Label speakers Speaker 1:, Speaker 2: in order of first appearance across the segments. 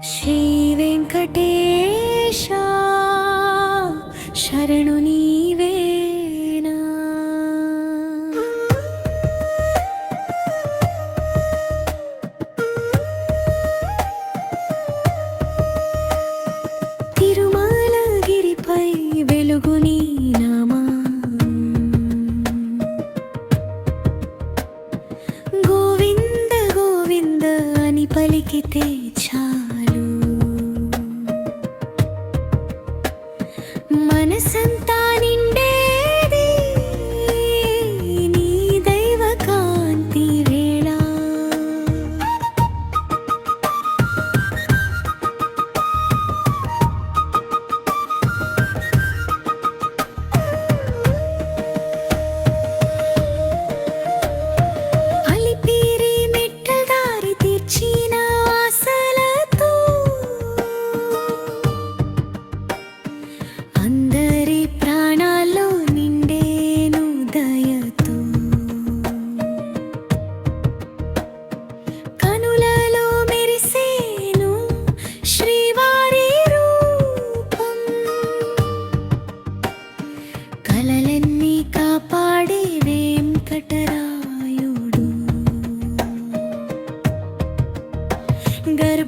Speaker 1: శ్రీ వెంకటేశ శరణు నీవేనా? తిరుమలగిరిపై గోవింద పలికితే చా संता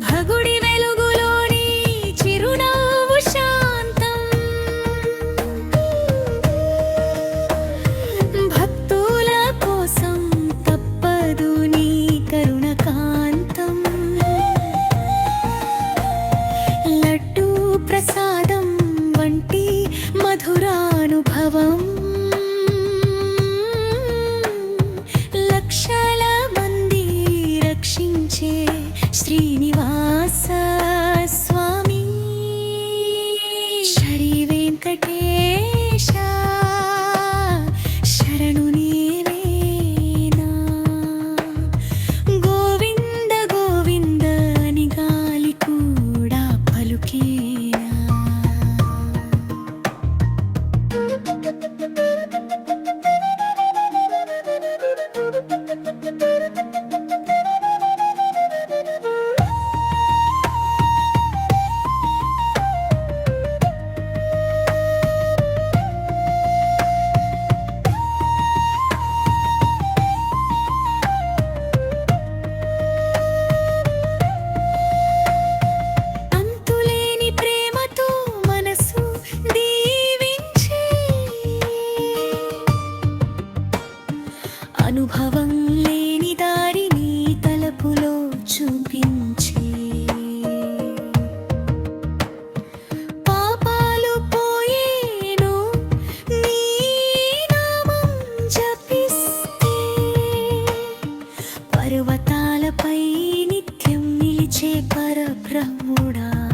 Speaker 1: ভগুড়ি పై నిత్యం నిలిచే పరబ్రహ్ముడా.